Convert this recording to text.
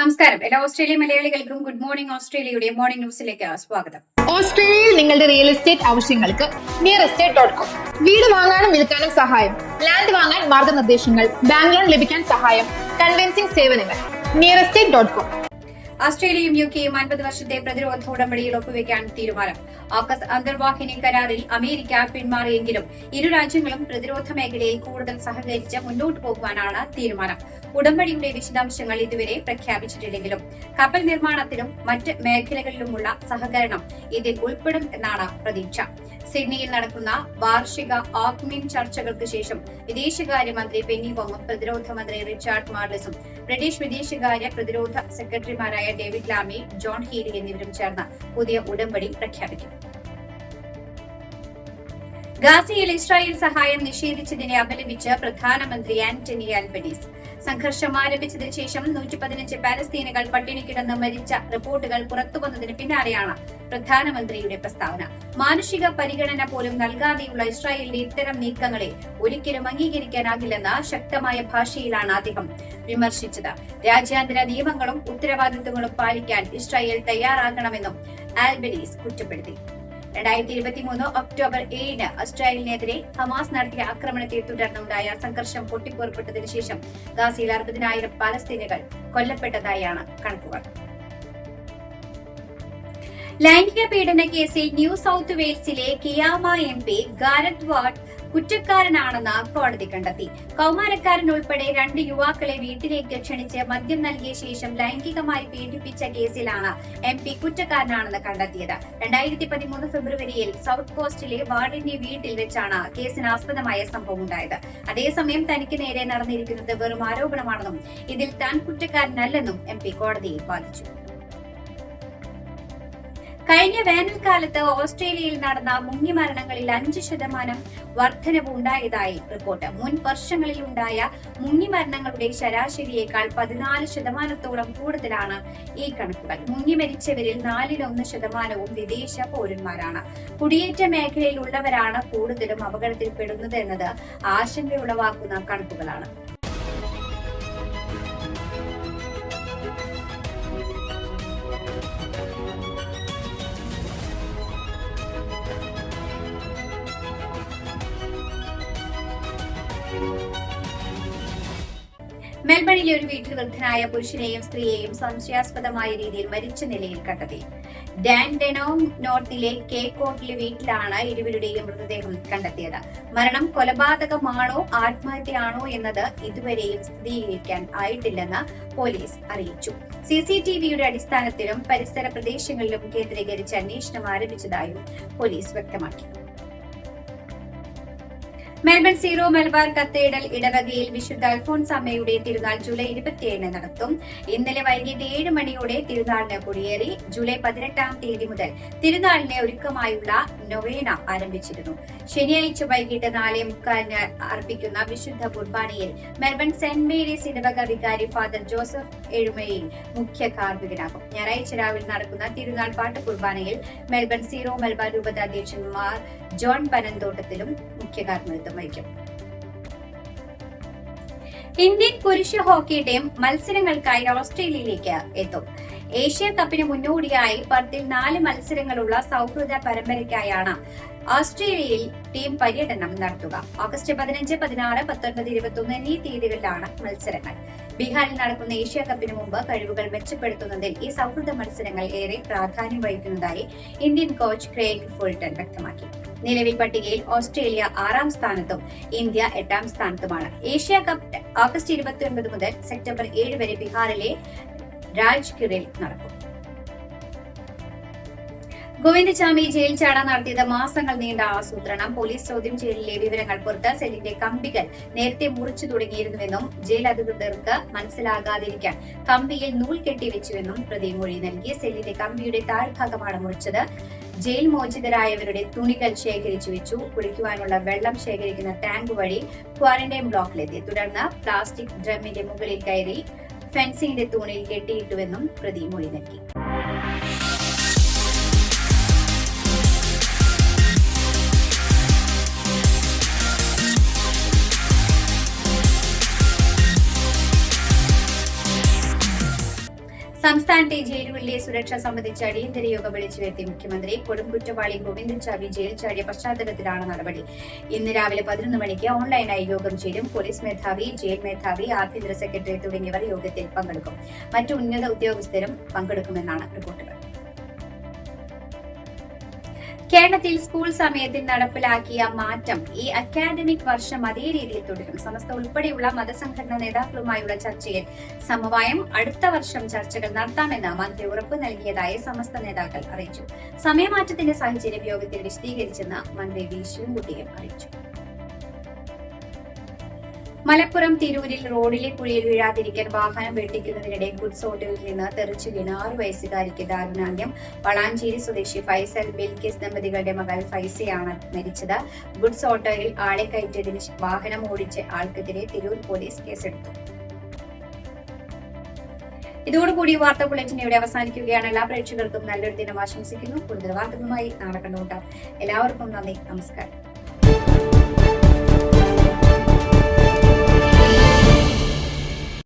നമസ്കാരം. എല്ലാ ഓസ്ട്രേലിയ മലയാളികൾക്കും ഗുഡ് മോർണിംഗ് ഓസ്ട്രേലിയയുടെ മോർണിംഗ് ന്യൂസിലേക്ക് സ്വാഗതം. ഓസ്ട്രേലിയയിൽ നിങ്ങളുടെ റിയൽ എസ്റ്റേറ്റ് ആവശ്യങ്ങൾക്ക് നിയർ എസ്റ്റേറ്റ് ഡോട്ട് കോം വീട് വാങ്ങാനും വിൽക്കാനും സഹായം. ലാൻഡ് വാങ്ങാൻ മാർഗനിർദ്ദേശങ്ങൾ ബാങ്ക് ലോൺ ലഭിക്കാൻ സഹായം കൺവെൻസിംഗ് സേവനങ്ങൾ നിയർ എസ്റ്റേറ്റ് ഡോട്ട് കോം ഓസ്ട്രേലിയയും യു കെയും അൻപത് വർഷത്തെ പ്രതിരോധ ഉടമ്പടിയിൽ ഒപ്പുവെക്കാൻ തീരുമാനം. ആക്കസ് അന്തർവാഹിനി കരാറിൽ അമേരിക്ക പിന്മാറിയെങ്കിലും ഇരു രാജ്യങ്ങളും പ്രതിരോധ മേഖലയിൽ കൂടുതൽ സഹകരിച്ച് മുന്നോട്ടു പോകുവാനാണ് തീരുമാനം. ഉടമ്പടിയുടെ വിശദാംശങ്ങൾ ഇതുവരെ പ്രഖ്യാപിച്ചിട്ടില്ലെങ്കിലും കപ്പൽ നിർമ്മാണത്തിലും മറ്റ് മേഖലകളിലുമുള്ള സഹകരണം ഇതിൽ ഉൾപ്പെടും എന്നാണ് പ്രതീക്ഷ. സിഡ്നിയിൽ നടക്കുന്ന വാർഷിക ആക്മിൻ ചർച്ചകൾക്ക് ശേഷം വിദേശകാര്യമന്ത്രി പെന്നി ബോമും പ്രതിരോധ മന്ത്രി റിച്ചാർഡ് മാർലിസും ബ്രിട്ടീഷ് വിദേശകാര്യ പ്രതിരോധ സെക്രട്ടറിമാരായ ഡേവിഡ് ലാമി ജോൺ ഹീലി എന്നിവരും ചേർന്ന് പുതിയ ഉടമ്പടി പ്രഖ്യാപിക്കും. ഗാസയിൽ ഇസ്രായേൽ സഹായം നിഷേധിച്ചതിനെ അപലപിച്ച് പ്രധാനമന്ത്രി ആന്റണി ആൽബനീസ്. സംഘർഷം ആരംഭിച്ചതിനു ശേഷം നൂറ്റി പതിനഞ്ച് പാലസ്തീനുകൾ പട്ടിണി കിടന്ന് മരിച്ച റിപ്പോർട്ടുകൾ പുറത്തുവന്നതിന് പിന്നാലെയാണ് പ്രധാനമന്ത്രിയുടെ പ്രസ്താവന. മാനുഷിക പരിഗണന പോലും നൽകാതെയുള്ള ഇസ്രായേലിന്റെ ഇത്തരം നീക്കങ്ങളെ ഒരിക്കലും അംഗീകരിക്കാനാകില്ലെന്ന ശക്തമായ ഭാഷയിലാണ് അദ്ദേഹം വിമർശിച്ചത്. രാജ്യാന്തര നിയമങ്ങളും ഉത്തരവാദിത്തങ്ങളും പാലിക്കാൻ ഇസ്രായേൽ തയ്യാറാകണമെന്നും ആൽബനീസ് കുറ്റപ്പെടുത്തി. രണ്ടായിരത്തി ഇരുപത്തിമൂന്ന് ഒക്ടോബർ ഏഴിന് ഇസ്രായേലിനെതിരെ ഹമാസ് നടത്തിയ ആക്രമണത്തെ തുടർന്നുണ്ടായ സംഘർഷം പൊട്ടിപ്പുറപ്പെട്ടതിനു ശേഷം ഗാസയിൽ അറുപതിനായിരം പാലസ്തീനുകൾ കൊല്ലപ്പെട്ടതായാണ് കണക്കുകൾ. ലൈംഗിക പീഡന കേസിൽ new south വെയിൽസിലെ Kiama M P Garrett Watt കുറ്റക്കാരനാണെന്ന് കോടതി കണ്ടെത്തി. കൗമാരക്കാരൻ ഉൾപ്പെടെ രണ്ട് യുവാക്കളെ വീട്ടിലേക്ക് ക്ഷണിച്ച് മദ്യം നൽകിയ ശേഷം ലൈംഗികമായി പീഡിപ്പിച്ച കേസിലാണ് എം പി കുറ്റക്കാരനാണെന്ന് കണ്ടെത്തിയത്. രണ്ടായിരത്തി പതിമൂന്ന് ഫെബ്രുവരിയിൽ സൗത്ത് കോസ്റ്റിലെ വാർഡിന്റെ വീട്ടിൽ വെച്ചാണ് കേസിന് ആസ്പദമായ സംഭവം ഉണ്ടായത്. അതേസമയം തനിക്ക് നേരെ നടന്നിരിക്കുന്നത് വെറും ആരോപണമാണെന്നും ഇതിൽ താൻ കുറ്റക്കാരനല്ലെന്നും എം പി കോടതിയിൽ വാദിച്ചു. കഴിഞ്ഞ വേനൽക്കാലത്ത് ഓസ്ട്രേലിയയിൽ നടന്ന മുങ്ങിമരണങ്ങളിൽ അഞ്ച് ശതമാനം വർധനവ് ഉണ്ടായതായി റിപ്പോർട്ട്. മുൻ വർഷങ്ങളിൽ ഉണ്ടായ മുങ്ങിമരണങ്ങളുടെ ശരാശരിയേക്കാൾ പതിനാല് ശതമാനത്തോളം കൂടുതലാണ് ഈ കണക്കുകൾ. മുങ്ങി മരിച്ചവരിൽ നാലിലൊന്ന് ശതമാനവും വിദേശ പൗരന്മാരാണ്. കുടിയേറ്റ മേഖലയിലുള്ളവരാണ് കൂടുതലും അപകടത്തിൽപ്പെടുന്നത് എന്നത് ആശങ്കയുളവാക്കുന്ന കണക്കുകളാണ്. മെൽബണിലെ ഒരു വീട്ടിൽ വൃദ്ധനായ പുരുഷനെയും സ്ത്രീയെയും സംശയാസ്പദമായ രീതിയിൽ മരിച്ച നിലയിൽ കണ്ടെത്തി. ഡാൻഡെനോം നോർത്തിലെ കേക്കോട്ടിലെ വീട്ടിലാണ് ഇരുവരുടെയും മൃതദേഹം കണ്ടെത്തിയത്. മരണം കൊലപാതകമാണോ ആത്മഹത്യയാണോ എന്നത് ഇതുവരെയും സ്ഥിരീകരിക്കാൻ ആയിട്ടില്ലെന്ന് പോലീസ് അറിയിച്ചു. സി സി ടി വിയുടെ അടിസ്ഥാനത്തിലും പരിസര പ്രദേശങ്ങളിലും കേന്ദ്രീകരിച്ച് അന്വേഷണം ആരംഭിച്ചതായും പോലീസ് വ്യക്തമാക്കി. മെൽബൺ സീറോ മലബാർ കത്തേഡൽ ഇടവകയിൽ വിശുദ്ധ അൽഫോൻസാമ്മയുടെ തിരുനാൾ ജൂലൈ ഇരുപത്തിയേഴിന് നടത്തും ഇന്നലെ വൈകിട്ട് ഏഴ് മണിയോടെ തിരുനാളിന് കൊടിയേറി ജൂലൈ പതിനെട്ടാം തീയതി മുതൽ തിരുനാളിന് ഒരുക്കമായുള്ള നൊവേന ആരംഭിച്ചിരുന്നു. ശനിയാഴ്ച വൈകിട്ട് നാലേ മുക്കാലിന് അർപ്പിക്കുന്ന വിശുദ്ധ കുർബാനയിൽ മെൽബൺ സെന്റ് മേരീസ് ഇടവക വികാരി ഫാദർ ജോസഫ് എഴുമയിൽ മുഖ്യ കാർമ്മികനാകും. ഞായറാഴ്ച രാവിലെ നടക്കുന്ന തിരുനാൾ പാട്ട് കുർബാനയിൽ മെൽബൺ സീറോ മലബാർ രൂപത അധ്യക്ഷന്മാർ ജോൺ പനന്തോട്ടത്തിലും മുഖ്യ കാർമ്മികത്വം വഹിക്കും ഇന്ത്യൻ പുരുഷ ഹോക്കി ടീം മത്സരങ്ങൾക്കായി ഓസ്ട്രേലിയയിലേക്ക് എത്തും. ഏഷ്യ കപ്പിന് മുന്നോടിയായി പത്തിൽ നാല് മത്സരങ്ങളുള്ള സൗഹൃദ പരമ്പരയ്ക്കായാണ് ഓസ്ട്രേലിയയിൽ ടീം പര്യടനം നടത്തുക. ഓഗസ്റ്റ് പതിനഞ്ച് പതിനാറ് പത്തൊൻപത് ഇരുപത്തി എന്നീ തീയതികളിലാണ് മത്സരങ്ങൾ. ബീഹാറിൽ നടക്കുന്ന ഏഷ്യ കപ്പിന് മുമ്പ് കഴിവുകൾ മെച്ചപ്പെടുത്തുന്നതിൽ ഈ സൗഹൃദ മത്സരങ്ങൾ ഏറെ പ്രാധാന്യം വഹിക്കുന്നതായി ഇന്ത്യൻ കോച്ച് ക്രേഗ് ഫുൾട്ടൺ വ്യക്തമാക്കി. നിലവിൽ പട്ടികയിൽ ഓസ്ട്രേലിയ ആറാം സ്ഥാനത്തും ഇന്ത്യ എട്ടാം സ്ഥാനത്തുമാണ്. ഏഷ്യ കപ്പ് ഓഗസ്റ്റ് ഇരുപത്തിയൊൻപത് മുതൽ സെപ്റ്റംബർ ഏഴ് വരെ ബീഹാറിലെ രാജ്ഗിറിൽ നടക്കും. ഗോവിന്ദചാമി ജയിൽ ചാടാൻ നടത്തിയത് മാസങ്ങൾ നീണ്ട ആസൂത്രണം. പോലീസ് ചോദ്യം ചെയ്യലിലെ വിവരങ്ങൾ പുറത്ത് സെല്ലിന്റെ കമ്പികൾ നേരത്തെ മുറിച്ചു തുടങ്ങിയിരുന്നുവെന്നും ജയിൽ അധികൃതർക്ക് മനസ്സിലാകാതിരിക്കാൻ കമ്പിയിൽ നൂൽ കെട്ടിവെച്ചുവെന്നും പ്രതി മൊഴി നൽകി. സെല്ലിന്റെ കമ്പിയുടെ താഴ്ഭാഗമാണ് മുറിച്ചത്. ജയിൽ മോചിതരായവരുടെ തുണികൾ ശേഖരിച്ചു വെച്ചു. കുളിക്കുവാനുള്ള വെള്ളം ശേഖരിക്കുന്ന ടാങ്ക് വഴി ക്വാറന്റൈൻ ബ്ലോക്കിലെത്തി. തുടർന്ന് പ്ലാസ്റ്റിക് ഡ്രമ്മിന്റെ മുകളിൽ കയറി ഫെൻസിംഗിന്റെ തൂണിൽ കെട്ടിയിട്ടുവെന്നും പ്രതി മൊഴി നൽകി. സംസ്ഥാനത്തെ ജയിലുകളിലെ സുരക്ഷ സംബന്ധിച്ച് അടിയന്തര യോഗം വിളിച്ചു വരുത്തി മുഖ്യമന്ത്രി കൊടും കുറ്റവാളി ഗോവിന്ദൻ ചാവി ജയിൽ ചാടിയ പശ്ചാത്തലത്തിലാണ് നടപടി. ഇന്ന് രാവിലെ പതിനൊന്ന് മണിക്ക് ഓൺലൈനായി യോഗം ചേരും പോലീസ് മേധാവി ജയിൽ മേധാവി ആഭ്യന്തര സെക്രട്ടറി തുടങ്ങിയവർ യോഗത്തിൽ പങ്കെടുക്കും. മറ്റു ഉന്നത ഉദ്യോഗസ്ഥരും പങ്കെടുക്കുമെന്നാണ് റിപ്പോർട്ടുകൾ. കേരളത്തിൽ സ്കൂൾ സമയത്തിൽ നടപ്പിലാക്കിയ മാറ്റം ഈ അക്കാദമിക് വർഷം അതേ രീതിയിൽ തുടരും. സമസ്ത ഉൾപ്പെടെയുള്ള മതസംഘടനാ നേതാക്കളുമായുള്ള ചർച്ചയിൽ സമവായം അടുത്ത വർഷം ചർച്ചകൾ നടത്താമെന്ന് മന്ത്രി ഉറപ്പ് നൽകിയതായി സമസ്ത നേതാക്കൾ അറിയിച്ചു. സമയമാറ്റത്തിന്റെ സാഹചര്യം യോഗത്തിൽ വിശദീകരിച്ചെന്ന് മന്ത്രി വി ശിവൻകുട്ടിയും അറിയിച്ചു. മലപ്പുറം തിരൂരിൽ റോഡിലെ കുഴിയിൽ വീഴാതിരിക്കാൻ വാഹനം വെട്ടിക്കുന്നതിനിടെ ഗുഡ്സ് ഹോട്ടലിൽ നിന്ന് തെറിച്ചു വീണ ആറു വയസ്സുകാരിക്ക് ദാരുണാന്ത്യം. വളാഞ്ചേരി സ്വദേശി ഫൈസൽ ബിൽകിസ് ദമ്പതികളുടെ മകൾ ഫൈസയാണ് മരിച്ചത്. ഗുഡ്സ് ഓട്ടോയിൽ ആളെ കയറ്റിയതിന് വാഹനം ഓടിച്ച ആൾക്കെതിരെ തിരൂർ പോലീസ് കേസെടുത്തു. ഇതോടുകൂടി വാർത്താ ബുള്ളറ്റിൻ ഇവിടെ അവസാനിക്കുകയാണ്. എല്ലാ പ്രേക്ഷകർക്കും നല്ലൊരു ദിനം ആശംസിക്കുന്നു. കൂടുതൽ വാർത്തകളുമായി നാളെ കണ്ടുമുട്ടാം എല്ലാവർക്കും നന്ദി. നമസ്കാരം.